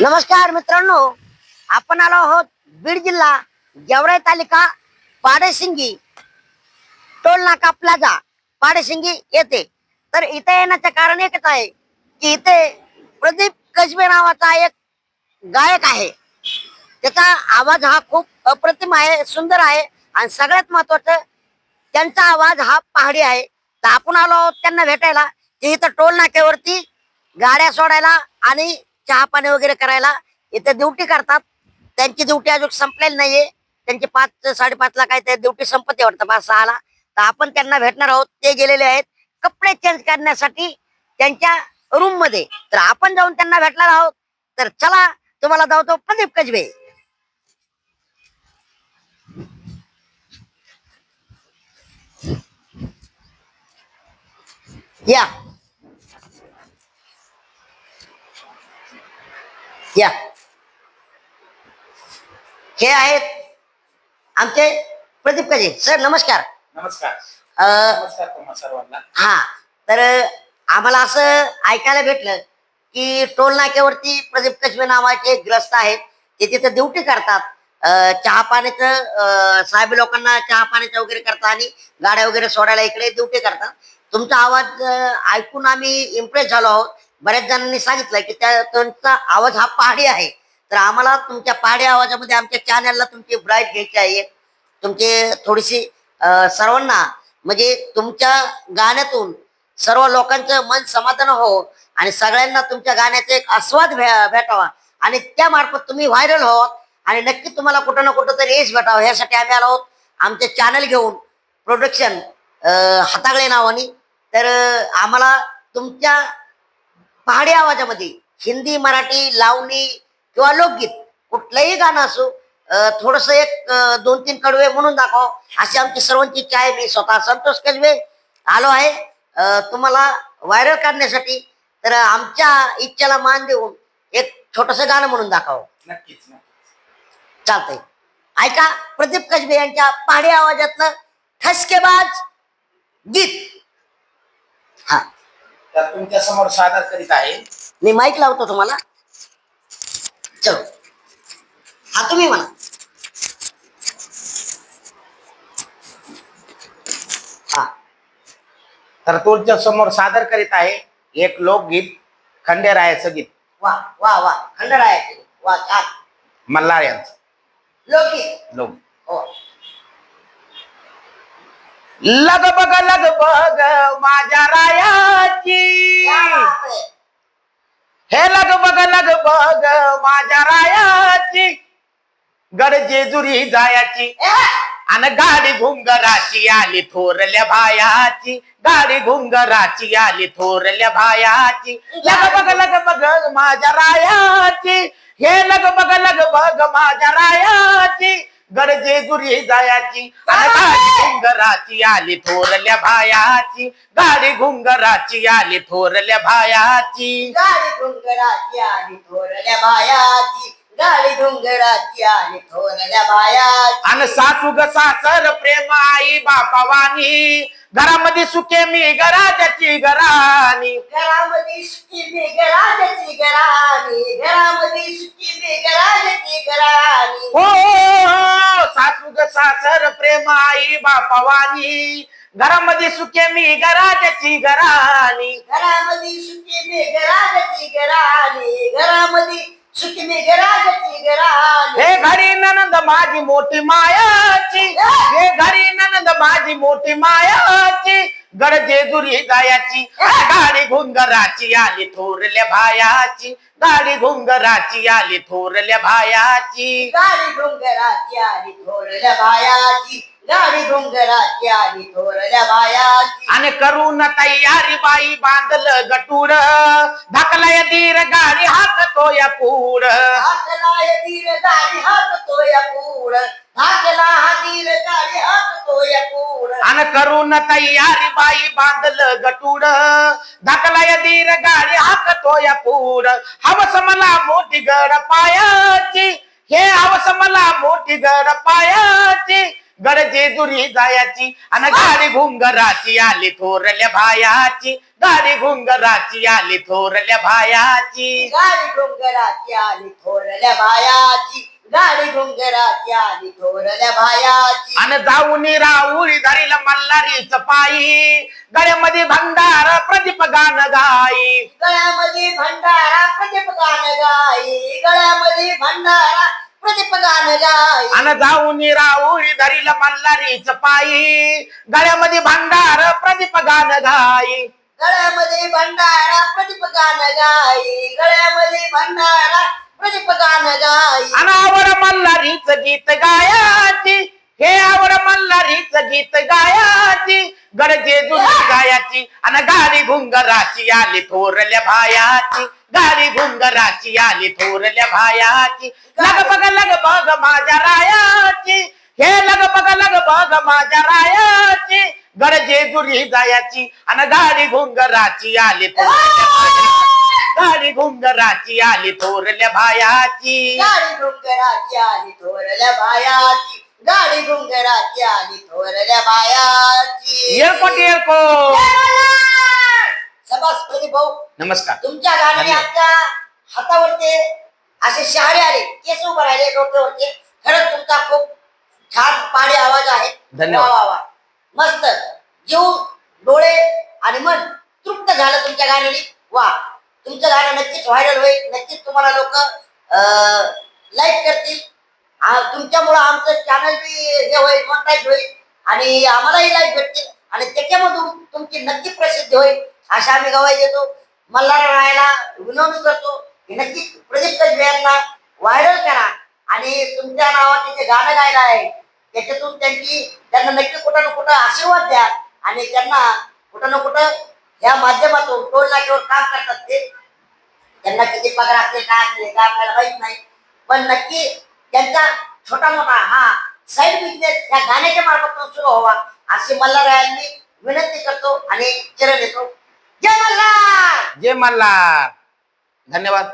नमस्कार मित्रांनो आपण आलो आहोत बीड जिल्हा गेवराई तालुका पाडेसिंगी टोल नाका प्लाझा पाडेसिंगी येथे. तर इथे येण्याचं कारण एकच आहे की इथे प्रदीप कसबे नावाचा एक गायक आहे. त्याचा आवाज हा खूप अप्रतिम आहे सुंदर आहे आणि सगळ्यात महत्वाचं त्यांचा आवाज हा पहाडी आहे. तर आपण आलो आहोत त्यांना भेटायला ते इथं टोल नाक्यावरती गाड्या सोडायला आणि चहा पाणी वगैरे करायला इथे ड्युटी करतात. त्यांची ड्युटी अजून संपलेली नाहीये. त्यांची पाच साडेपाचला काय ते ड्युटी संपत्ती वाटतं पाच सहाला. तर आपण त्यांना भेटणार आहोत. ते गेलेले आहेत. कपडे चेंज करण्यासाठी त्यांच्या रूममध्ये. तर आपण जाऊन त्यांना भेटणार आहोत. तर चला तुम्हाला जाऊतो प्रदीप कजबे. या. या. हे आहेत आमचे प्रदीप कजे. सर नमस्कार. नमस्कार. अं, नमस्कार तुम्हा सर्वांना. हा तर आम्हाला असं ऐकायला भेटलं की टोल नाक्यावरती प्रदीप कशबे नावाचे एक ग्रस्त आहेत. ते तिथे ड्युटी करतात. अं, चहा पाण्याचं अं, साहेब लोकांना चहा पाण्याचं वगैरे करतात आणि गाड्या वगैरे सोडायला इकडे ड्युटी करतात. तुमचा आवाज अं, ऐकून आम्ही इम्प्रेस झालो आहोत. बऱ्याच जणांनी सांगितलं की त्या त्यांचा आवाज हा पहाडी आहे. तर आम्हाला तुमच्या पहाडी आवाजामध्ये आमच्या चॅनलला तुमची ब्राईट घ्यायची आहे. तुमचे थोडीशी सर्वांना म्हणजे तुमच्या गाण्यातून सर्व लोकांचं मन समाधान हो आणि सगळ्यांना तुमच्या गाण्याचा एक आस्वाद भे- भेटावा. आणि त्या मार्फत तुम्ही व्हायरल हो आणि नक्की तुम्हाला कुठं ना कुठं तरी यश भेटावं. ह्यासाठी आम्ही आलो आहोत. आमचे चॅनल घेऊन प्रोडक्शन हातागळे नावाने. तर आम्हाला तुमच्या पहाडी आवाजामध्ये. हिंदी मराठी लावणी किंवा लोकगीत. कुठलंही गाणं असो थोडस एक दोन तीन कडवे म्हणून दाखव अशी आमची सर्वांची इच्छा आहे मी स्वतः संतोष कसबे आलो आहे. तुम्हाला व्हायरल करण्यासाठी तर आमच्या इच्छेला मान देऊन एक छोटस गाणं म्हणून दाखव नक्कीच नक्कीच. चालतंय. ऐका प्रदीप कसबे यांच्या पहाडी आवाजातलं ठसकेबाज गीत. हा. तर तुमच्यासमोर सादर करीत आहे. मी माईक लावतो तुम्हाला. चलो. हा तुम्ही म्हणा. हा. तर तुमच्यासमोर सादर करीत आहे एक लोकगीत खंडेरायाचं गीत. वा वा वा. खंडराय वा छान. मल्हार यांचं. लोकगीत. लोक. हो. लगबग लगबग माझ्या रायाची क्या बात आहे. हे लगबग माझ्या रायाची. गडजेजुरी जायाची. आणि गाडी घुंगराची आली थोरल्या भायाची. गाडी घुंगराची आली थोरल्या भायाची. लग बग लग बग माझ्या रायाची. हे लग बग लग बग माझ्या रायाची. गरजे दुरी जायाची. आणि गाडी घुंगराची आली थोरल्या भायाची. गाडी घुंगराची आली थोरल्या भायाची. गाडी डोंगराची आणि थोरल्या बायाची गाडी डोंगराची आणि थोरल्या बायाची. आणि सासू ग सासर प्रेम आई बापावानी. घरामध्ये सुखे मी घराच्याची घरानी घरामध्ये सुखी बेगराजाची घराणी. घरामध्ये सुखी बेगराजाची घराणी. हो हो, सासू ग सासर प्रेम आई बापावानी. घरामध्ये सुखे मी घराच्याची घरानी घरामध्ये सुखी बेगराजाची घराणी. घरामध्ये सुखी बेगराजाची घराणी हे घरी ननंद माझी मोठी मायाची. हे घरी ननंद माझी मोठी मायाची. गडजे दुरी जायाची गाडी घुंगराची आली थोरल्या भायाची गाडी घुंगराची आली थोरल्या भायाची. गाडी डोंगराची आणि थोरल्या बायाची गाडी डोंगराची आणि थोरल्या बायाची आणि करून तयारी बाई बांधलं गटूड धाकलाय दीर गाडी हाकतो या पूड हाकला दीर गाडी हाकतो या पूड हाकला हा दीर गाडी पूड करून तयारी बाई बांधल गटूड धाकलाय दीर गाडी हाकतो या पूर. हवस मला मोठी गड पायाची. हे हवस मला मोठी गड पायाची. गरजे दुरी जायाची आणि गाडी घुंगराची आली थोरल्या भायाची. गाडी घुंगराची आली थोरल्या भायाची. गाडी घुंगराची आली थोरल्या भायाची. गाडी डोंगराची आली थोरल्या भायाची. आणि जाऊन राऊळी धरीला मल्हारीच पायी गळ्यामध्ये भंडार प्रदीप गाण गाई. गळ्यामध्ये भंडारा प्रदीप गाण गाई. गळ्यामध्ये भंडारा प्रदीप गाण गाई. आणि जाऊन राऊळी धरीला मल्हारीच पायी गळ्यामध्ये भंडार प्रदीप गाण गाई. गळ्यामध्ये भंडारा प्रदीप गाण गाई. गळ्यामध्ये भंडारा अनावर मल्हारीच गीत गायाची. हे आवर मल्हारीच गीत गायाची. गरजे दुनी गायाची. आणि गाडी घुंगराची आली थोरल्या भायाची. गाडी घुंगराची आली थोरल्या भायाची. लग बघ लग बघ माझ्या रायाची. हे लग बघ लग बघ माझ्या रायाची. गरजे दुरी जायाची आणि गाडी घुंगराची आली थोरल्या गाडी घुंगराची आली थोरल्या भायाची. गाडी डोंगराची आली थोरल्या बायाची गाडी डोंगराची आली थोरल्या बायाची एअरपोर्ट एअरपोर्ट भाऊ नमस्कार. तुमच्या गाण्याने धन्यवाद. हातावरती असे शहारे आले. केस उभं राहिले डोक्यावरती खरंच तुमचा खूप छान पाडी आवाज आहे. धन्यवाद. वा, वा, वा. मस्त. जीव डोळे आणि मन तृप्त झालं तुमच्या गाण्याने. वा. तुमचं गाणं नक्कीच व्हायरल होईल. नक्कीच तुम्हाला लोक लाईक करतील. तुमच्यामुळं आमचं चॅनल बी हे होईल कॉन्टॅक्ट होईल. आणि आम्हालाही लाईक भेटतील. आणि त्याच्यामधून तुमची नक्की प्रसिद्धी होईल अशा आम्ही गवाई देतो. मल्हार राहायला विनवणी करतो. की नक्कीच प्रदीप यांना व्हायरल करा. आणि तुमच्या नावाचे जे गाणं गायला आहे त्याच्यातून त्यांची त्यांना नक्की कुठं ना कुठं आशीर्वाद द्या. आणि त्यांना कुठं ना कुठं या माध्यमातून टोल नाक्यावर काम करतात ते. त्यांना किती पगार असले काय असेल काय आपल्याला माहीत नाही. पण नक्की त्यांचा छोटा मोठा हा साईड बिझनेस या गाण्याच्या मार्फत सुरू व्हावा अशी मल्हारायांनी विनंती करतो आणि चरण येतो जय मल्हार! जय मल्हार! धन्यवाद.